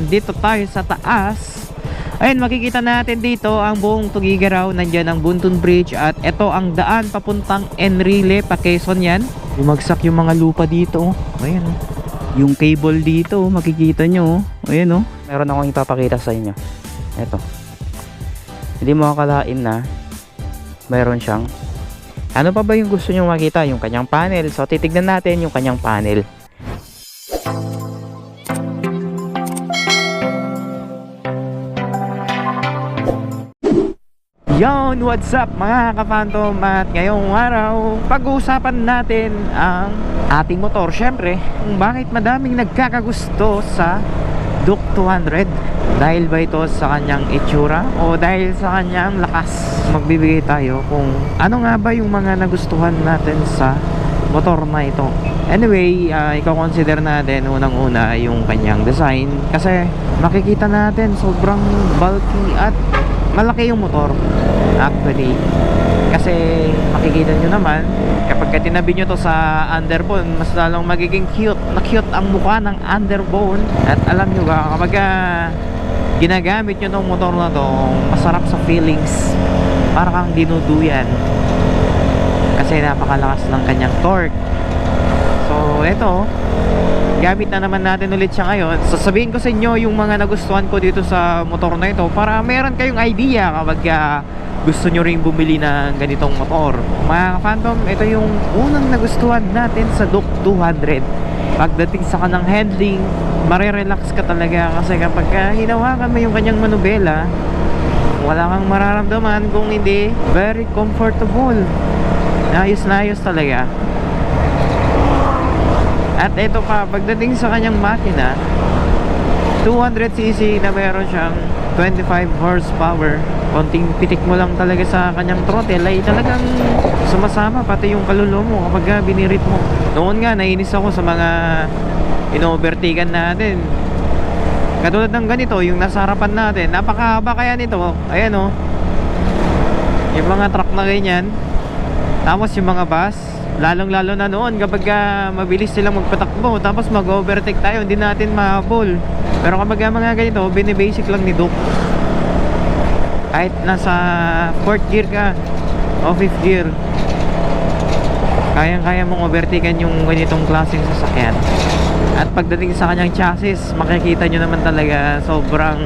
nandito tayo sa taas. Ayun, makikita natin dito ang buong Tugigaraw. Nandyan ang Buntun Bridge at ito ang daan papuntang Enrile, pa Quezon yan. Bumagsak yung mga lupa dito. oh. Ayan oh. Yung cable dito, oh, makikita nyo. oh. Ayan oh. Meron akong ipapakita sa inyo. Ito. Hindi mo akalain na mayroon siyang ano pa ba yung gusto nyo makita? Yung kanyang panel. So, titignan natin yung kanyang panel. Yon, what's up mga kaphantom? At ngayong araw pag-uusapan natin ang ating motor. Syempre kung bakit madaming nagkakagusto sa Duke 200 dahil ba ito sa kanyang itsura o dahil sa kanyang lakas? Magbibigay tayo kung ano nga ba yung mga nagustuhan natin sa motor na ito anyway uh, ikaw-consider natin unang una yung kanyang design kasi makikita natin sobrang bulky at malaki yung motor actually. Kasi makikita nyo naman kapag ka tinabi nyo to sa underbone mas lalong magiging cute na cute ang mukha ng underbone. At alam nyo ba kapag ah, ginagamit nyo tong motor na to masarap sa feelings. Para kang dinuduyan. Kasi napakalakas ng kanyang torque eto gamit na naman natin ulit siya ngayon. Sasabihin ko sa inyo yung mga nagustuhan ko dito sa motor na ito para meron kayong idea kapag ah, gusto nyo rin bumili ng ganitong motor. Mga phantom ito yung unang nagustuhan natin sa Duke 200 pagdating sa kanang handling marirelax ka talaga kasi kapag ah, hinawakan mo yung kanyang manubela wala kang mararamdaman kung hindi very comfortable. Ayos na ayos talaga at ito pa, pagdating sa kanyang makina, 200cc na meron siyang 25 horsepower. Konting pitik mo lang talaga sa kanyang throttle ay talagang sumasama pati yung kaluluwa mo kapag binirit mo. Noon nga, nainis ako sa mga ino-overtaken natin. Katulad ng ganito, yung nasa harapan natin, napakahaba kaya nito. Ayan o. Oh. Yung mga truck na ganyan. Tapos yung mga bus, lalong lalo na noon kapag uh, mabilis silang magpatakbo tapos mag-overtake tayo hindi natin mahabol. Pero kapag uh, mga ganito binibasic lang ni Duke. Kahit nasa 4th gear ka o 5th gear kayang kaya mong overtaken yung ganitong klaseng sasakyan. At pagdating sa kanyang chassis makikita nyo naman talaga sobrang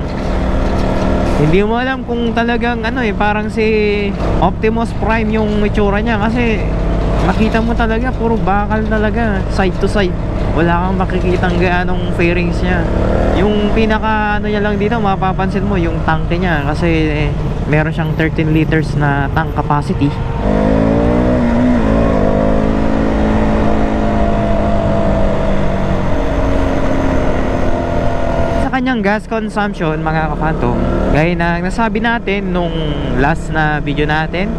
hindi mo alam kung talagang ano eh parang si Optimus Prime yung itsura niya. Kasi makita mo talaga puro bakal talaga. Side to side. Wala kang makikitang gaanong fairings niya. Yung pinaka ano niya lang dito mapapansin mo yung tanke niya. Kasi eh, meron siyang 13 liters na tank capacity. Kanyang gas consumption mga kaphantom gaya na nasabi natin nung last na video natin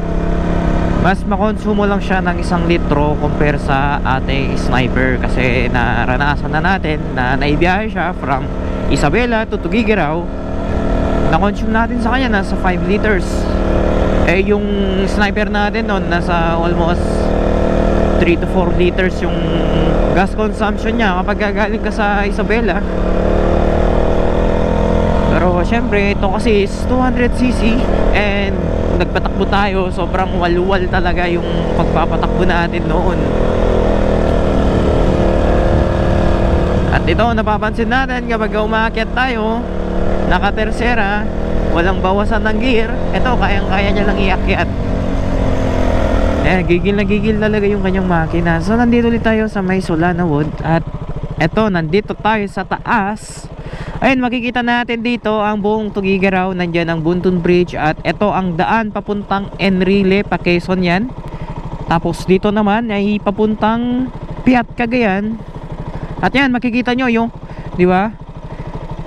mas makonsumo lang siya ng isang litro compare sa ating sniper kasi naranasan na natin na naibiyahe siya from Isabela to Tugigaraw na-consume natin sa kanya nasa 5 liters. Eh yung sniper natin noon nasa almost 3 to 4 liters yung gas consumption niya kapag gagaling ka sa Isabela. Pero syempre ito kasi is 200cc and nagpatakbo tayo. Sobrang walwal talaga yung pagpapatakbo natin noon. At ito napapansin natin kapag umakyat tayo naka tersera walang bawasan ng gear ito kayang kaya niya lang iakyat. Eh gigil na gigil talaga yung kanyang makina. So nandito ulit tayo sa may Solana Wood. At eto nandito tayo sa taas Ayun, makikita natin dito ang buong Tugigaraw. Nandiyan ang Buntun Bridge at ito ang daan papuntang Enrile, pa Quezon yan. Tapos dito naman ay papuntang Piat, Cagayan. At yan, makikita nyo yung, di ba?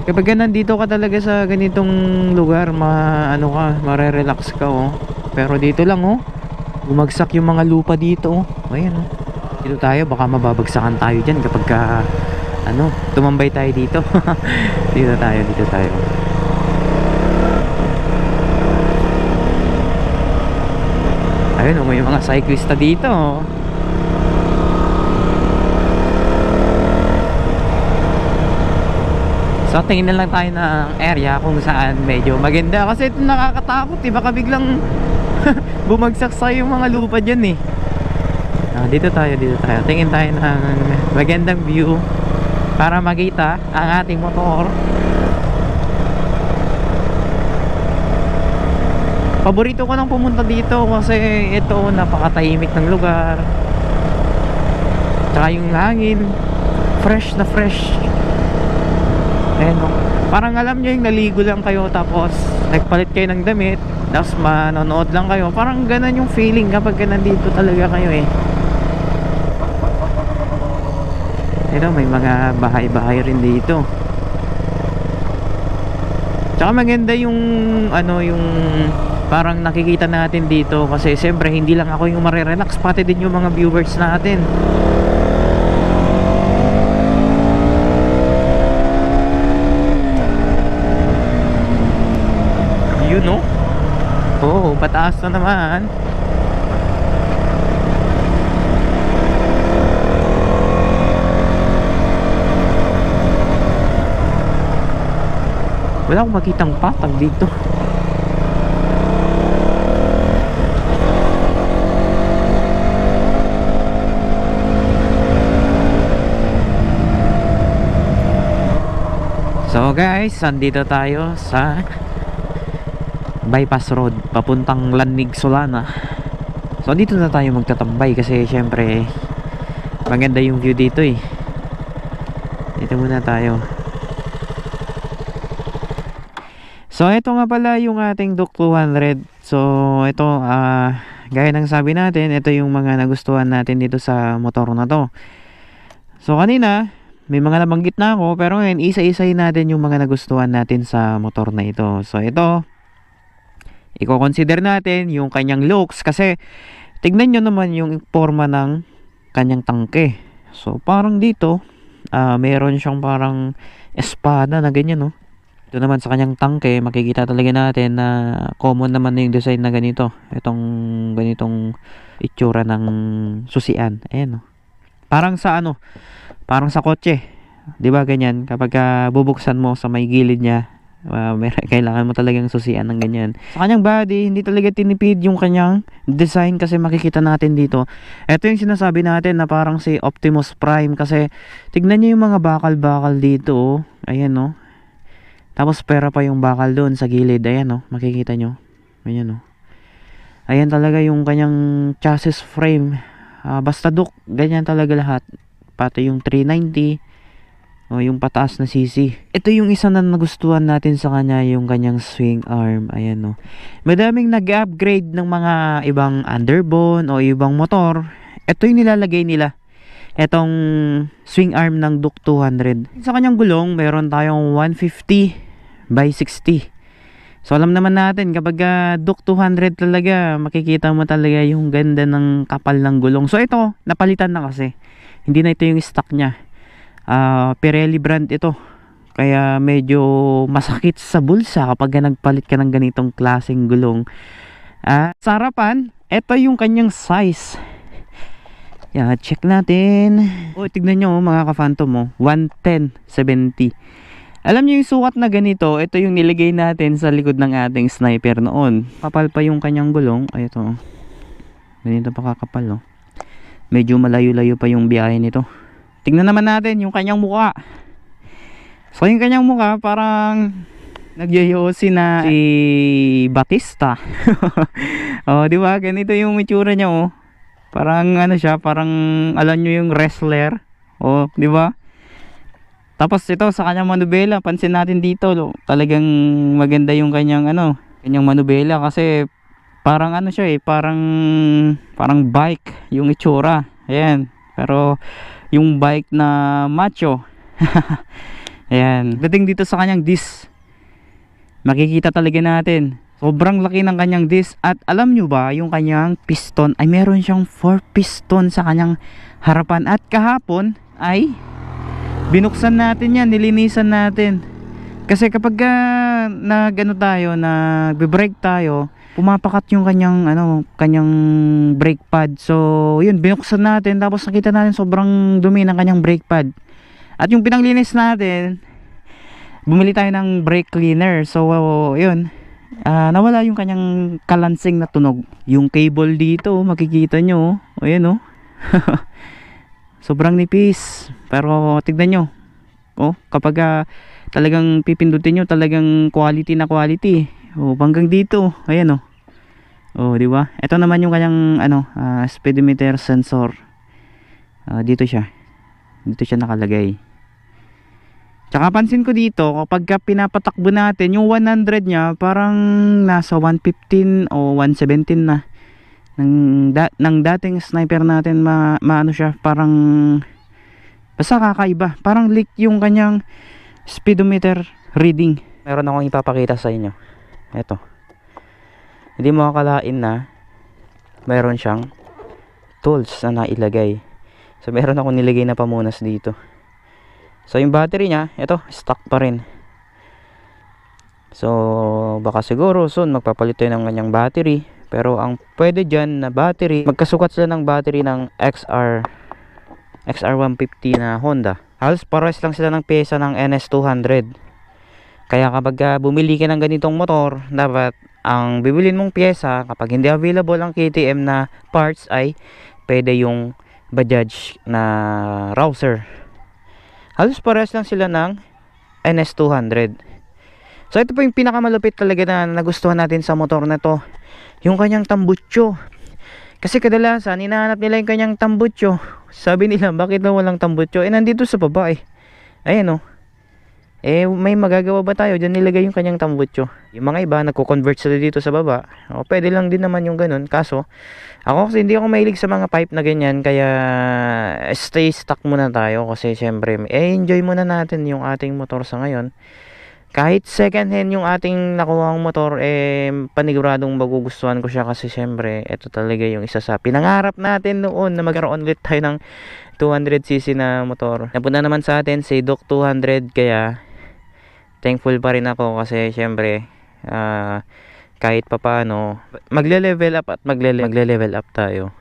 Kapag nandito ka talaga sa ganitong lugar, ma, ano ka, marerelax ka, oh. Pero dito lang, oh. Bumagsak yung mga lupa dito, oh. Ayan, oh. Dito tayo, baka mababagsakan tayo dyan kapag ka, ano, tumambay tayo dito. dito tayo, dito tayo. Ayun, oh, may mga cyclista dito. oh. So tingin na lang tayo ng area kung saan medyo maganda kasi ito nakakatakot eh baka biglang bumagsak sa yung mga lupa dyan eh. Ah, dito tayo, dito tayo. Tingin tayo ng magandang view para makita ang ating motor. Paborito ko nang pumunta dito kasi ito napakatahimik ng lugar. Tsaka yung hangin, fresh na fresh. Ayan o. Parang alam nyo yung naligo lang kayo tapos nagpalit kayo ng damit tapos manonood lang kayo. Parang ganun yung feeling kapag ka nandito talaga kayo eh. Ito may mga bahay-bahay rin dito. Tsaka maganda yung ano yung parang nakikita natin dito kasi siyempre hindi lang ako yung marirelax pati din yung mga viewers natin. Yun no? Oo, pataas na naman. Wala akong makitang patag dito. So guys, andito tayo sa bypass road papuntang Lanig Solana. So dito na tayo magtatambay kasi syempre maganda yung view dito eh. Dito muna tayo. So ito nga pala yung ating Duke 200. So ito ah gaya ng sabi natin, ito yung mga nagustuhan natin dito sa motor na to. So kanina may mga nabanggit na ako pero ngayon isa-isahin natin yung mga nagustuhan natin sa motor na ito. So ito i-consider natin yung kanyang looks kasi tignan nyo naman yung forma ng kanyang tangke. So parang dito ah meron siyang parang espada na ganyan no. Ito naman sa kanyang tangke, makikita talaga natin na common naman na yung design na ganito. Itong ganitong itsura ng susian. Ayan, no. Parang sa ano, parang sa kotse. ba ganyan? Kapag ah, bubuksan mo sa may gilid niya, may, kailangan mo talagang susian ng ganyan. Sa kanyang body, hindi talaga tinipid yung kanyang design kasi makikita natin dito. Ito yung sinasabi natin na parang si Optimus Prime kasi tignan niyo yung mga bakal-bakal dito. Oh. Ayan, no. Tapos pera pa yung bakal doon sa gilid. Ayan oh, makikita nyo. Ayan oh. Ayan talaga yung kanyang chassis frame. Ah, basta duk, ganyan talaga lahat. Pati yung 390 o yung pataas na CC. Ito yung isa na nagustuhan natin sa kanya, yung kanyang swing arm. Ayan oh. Madaming nag-upgrade ng mga ibang underbone o ibang motor. Ito yung nilalagay nila etong swing arm ng Duke 200. Sa kanyang gulong, meron tayong 150 by 60. So alam naman natin kapag uh, Duke 200 talaga, makikita mo talaga yung ganda ng kapal ng gulong. So ito, napalitan na kasi. Hindi na ito yung stock niya. Uh, Pirelli brand ito. Kaya medyo masakit sa bulsa kapag nagpalit ka ng ganitong klaseng gulong. Uh, sa harapan, ito yung kanyang size. Yeah, check natin. O, oh, tignan nyo mga ka-phantom mo. 110, 70. Alam niyo yung sukat na ganito, ito yung nilagay natin sa likod ng ating sniper noon. Kapal pa yung kanyang gulong. Ay, ito. Ganito pa kakapal, oh. Medyo malayo-layo pa yung biyahe nito. Tingnan naman natin yung kanyang muka. So, yung kanyang muka, parang nagyayosi na si Batista. oh, di ba? Ganito yung itsura niya, oh. Parang ano siya, parang alam nyo yung wrestler. Oh, di ba? Tapos ito sa kanyang manubela, pansin natin dito, lo, talagang maganda yung kanyang ano, kanyang manubela kasi parang ano siya eh, parang parang bike yung itsura. Ayan. Pero yung bike na macho. Ayan. Dating dito sa kanyang disc. Makikita talaga natin. Sobrang laki ng kanyang disc at alam nyo ba yung kanyang piston ay meron siyang 4 piston sa kanyang harapan at kahapon ay binuksan natin yan nilinisan natin kasi kapag uh, na gano tayo na brake tayo pumapakat yung kanyang ano kanyang brake pad so yun binuksan natin tapos nakita natin sobrang dumi ng kanyang brake pad at yung pinanglinis natin bumili tayo ng brake cleaner. So, yun. Ah, nawala yung kanyang kalansing na tunog. Yung cable dito, oh, makikita nyo. O, oh. Ayan, oh. Sobrang nipis. Pero, tignan nyo. Oh, kapag ah, talagang pipindutin nyo, talagang quality na quality. Oh, hanggang dito. Ayan, oh. Oh, di ba? Ito naman yung kanyang ano, ah, speedometer sensor. Ah, dito siya. Dito siya nakalagay. Tsaka pansin ko dito, kapag ka pinapatakbo natin, yung 100 niya, parang nasa 115 o 117 na. Nang, da, nang dating sniper natin, ma, maano siya, parang, basta kakaiba. Parang leak yung kanyang speedometer reading. Meron akong ipapakita sa inyo. Ito. Hindi mo akalain na meron siyang tools na nailagay. So meron akong nilagay na pamunas dito. So yung battery niya, ito, stock pa rin. So baka siguro soon magpapalit tayo ng kanyang battery. Pero ang pwede dyan na battery, magkasukat sila ng battery ng XR XR150 na Honda. Halos pares lang sila ng pyesa ng NS200. Kaya kapag uh, bumili ka ng ganitong motor, dapat ang bibilin mong pyesa kapag hindi available ang KTM na parts ay pwede yung Bajaj na Rouser halos parehas lang sila ng NS200 so ito po yung pinakamalupit talaga na nagustuhan natin sa motor na to yung kanyang tambutso. Kasi kadalasan hinahanap nila yung kanyang tambutso. Sabi nila bakit na walang tambutso? Eh nandito sa baba eh. Ayan oh. Eh may magagawa ba tayo? Dyan nilagay yung kanyang tambutso. Yung mga iba nagko-convert sila dito sa baba. O pwede lang din naman yung ganun. Kaso ako kasi hindi ako mahilig sa mga pipe na ganyan. Kaya stay stuck muna tayo. Kasi syempre eh enjoy muna natin yung ating motor sa ngayon kahit second hand yung ating nakuha motor eh paniguradong magugustuhan ko siya kasi syempre ito talaga yung isa sa pinangarap natin noon na magkaroon ulit tayo ng 200cc na motor. Napunta naman sa atin si Doc 200 kaya thankful pa rin ako kasi syempre uh, kahit papano magle-level up at magle-level up tayo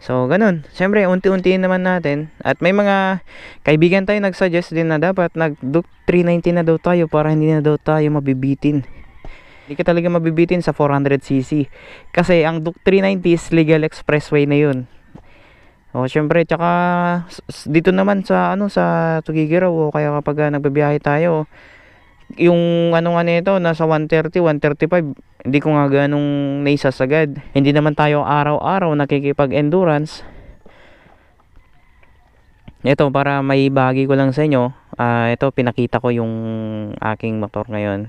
so ganun. Syempre unti-untiin naman natin. At may mga kaibigan tayo nag-suggest din na dapat nag 390 na daw tayo para hindi na daw tayo mabibitin. Hindi ka talaga mabibitin sa 400cc kasi ang Duke 390 is legal expressway na yun. O syempre tsaka dito naman sa ano sa Tugigiraw o kaya kapag uh, nagbibiyahe tayo yung ano nga nito nasa 130 135 hindi ko nga ganong naisasagad. Hindi naman tayo araw-araw nakikipag endurance ito para may bahagi ko lang sa inyo uh, ito pinakita ko yung aking motor ngayon.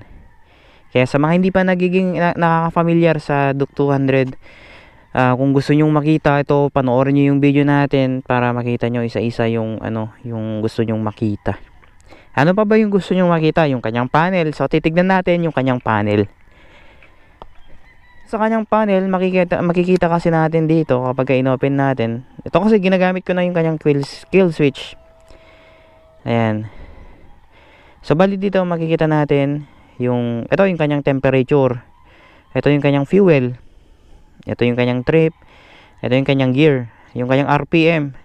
Kaya sa mga hindi pa nagiging na, nakaka-familiar sa Duke 200 uh, kung gusto niyo makita ito panoorin niyo yung video natin para makita niyo isa-isa yung ano yung gusto niyo makita ano pa ba yung gusto nyo makita? Yung kanyang panel. So, titignan natin yung kanyang panel. Sa kanyang panel, makikita, makikita kasi natin dito kapag inopen natin. Ito kasi ginagamit ko na yung kanyang kill, kill switch. Ayan. So, bali dito makikita natin yung, ito yung kanyang temperature. Ito yung kanyang fuel. Ito yung kanyang trip. Ito yung kanyang gear. Yung kanyang RPM.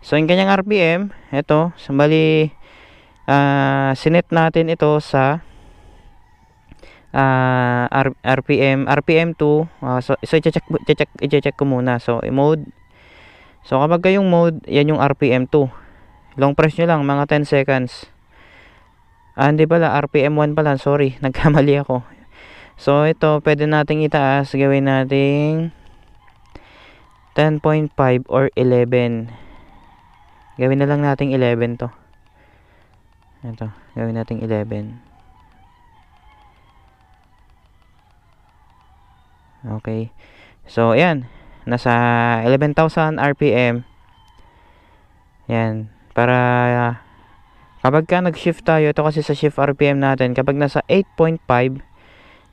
So, yung kanyang RPM, ito, so, bali, uh, sinet natin ito sa uh, R RPM RPM2 uh, so so i-check i-check i-check ko muna. So mode. So kapag yung mode yan yung RPM2 long press nyo lang mga 10 seconds. Ah hindi pala RPM1 pala sorry nagkamali ako. So ito pwede nating itaas gawin nating 10.5 or 11 gawin na lang nating 11 to ito, gawin natin 11. Okay. So, ayan. Nasa 11,000 RPM. Yan. Para kapag ka nag-shift tayo, ito kasi sa shift RPM natin, kapag nasa 8.5,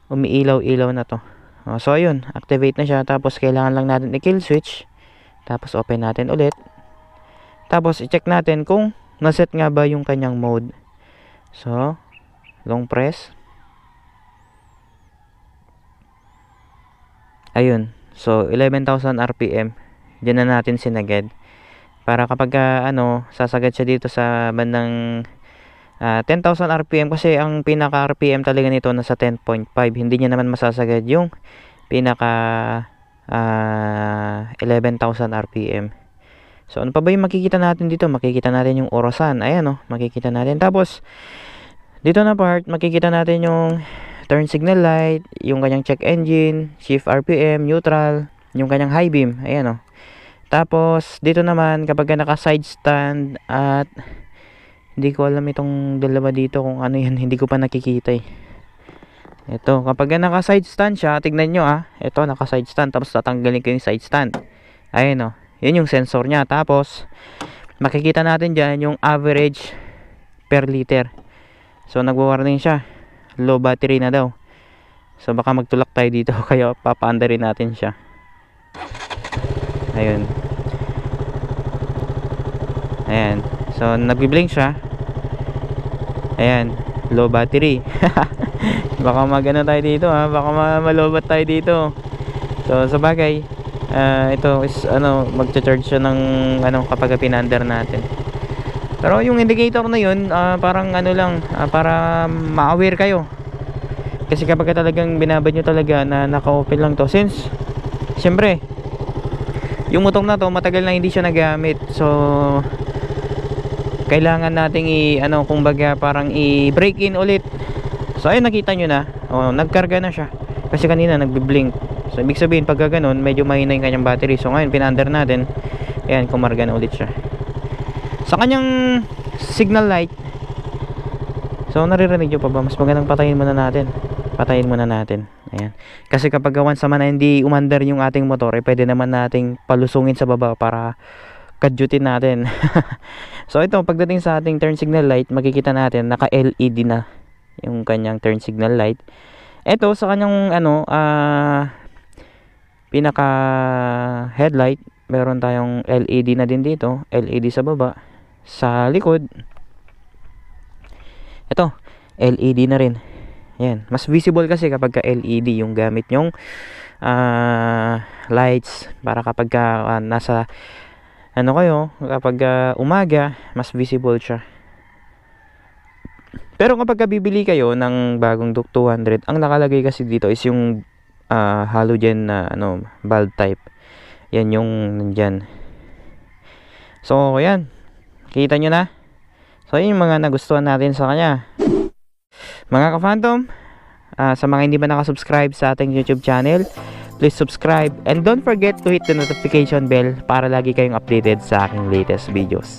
umiilaw-ilaw na to. Oh, so, ayun. Activate na siya. Tapos, kailangan lang natin i-kill switch. Tapos, open natin ulit. Tapos, i-check natin kung naset nga ba yung kanyang mode? So long press. Ayun. So 11,000 rpm dyan na natin sinagad. Para kapag uh, ano sasagad siya dito sa bandang Ah, 10,000 RPM kasi ang pinaka RPM talaga nito nasa 10.5 hindi niya naman masasagad yung pinaka ah, 11,000 RPM so ano pa ba yung makikita natin dito makikita natin yung orasan ayan oh makikita natin tapos dito na part makikita natin yung turn signal light yung kanyang check engine shift RPM neutral yung kanyang high beam ayan oh tapos dito naman kapag naka side stand at hindi ko alam itong dalawa dito kung ano yan. Hindi ko pa nakikita eh. Ito, kapag naka side stand siya, tignan nyo ah. Ito, naka side stand. Tapos tatanggalin ko yung side stand. Ayun oh. Yun yung sensor niya. Tapos, makikita natin dyan yung average per liter. So, nagwa-warning siya. Low battery na daw. So, baka magtulak tayo dito. Kaya papaanda rin natin siya. Ayun. Ayan. So, nagbi-blink siya. Ayan, low battery. baka magano tayo dito ha, baka ma malobat tayo dito. So sa bagay, ah, ito is ano, magcha-charge siya ng ano kapag pinander natin. Pero yung indicator na yun, ah, parang ano lang, ah, para ma-aware kayo. Kasi kapag talagang binabad nyo talaga na naka-open lang to, since, syempre, yung motor na to, matagal na hindi siya nagamit. So, kailangan nating i ano kumbaga parang i-break in ulit. So ayun nakita nyo na. Oh, nagkarga na siya. Kasi kanina nagbi-blink. So ibig sabihin pag ganoon, medyo mahina yung kanyang battery. So ngayon pinander natin. Ayan, kumarga na ulit siya. Sa kanyang signal light. So naririnig nyo pa ba? Mas magandang patayin muna natin. Patayin muna natin. Ayan. Kasi kapag once naman na hindi umandar yung ating motor, eh, pwede naman nating palusungin sa baba para kadyutin natin. so ito, pagdating sa ating turn signal light, makikita natin naka LED na yung kanyang turn signal light. Ito sa kanyang ano, ah pinaka headlight, meron tayong LED na din dito, LED sa baba. Sa likod, ito, LED na rin. Yan, mas visible kasi kapag ka LED yung gamit yung ah lights para kapag ka, ah, nasa ano kayo, kapag ah, umaga, mas visible siya. Pero kapag bibili kayo ng bagong Duke 200, ang nakalagay kasi dito is yung ah, halogen na ano, bulb type. Yan yung nandyan. So, yan. Kita nyo na. So, yun yung mga nagustuhan natin sa kanya. Mga ka-phantom, ah, sa mga hindi pa nakasubscribe sa ating YouTube channel, please subscribe and don't forget to hit the notification bell para lagi kayong updated sa aking latest videos.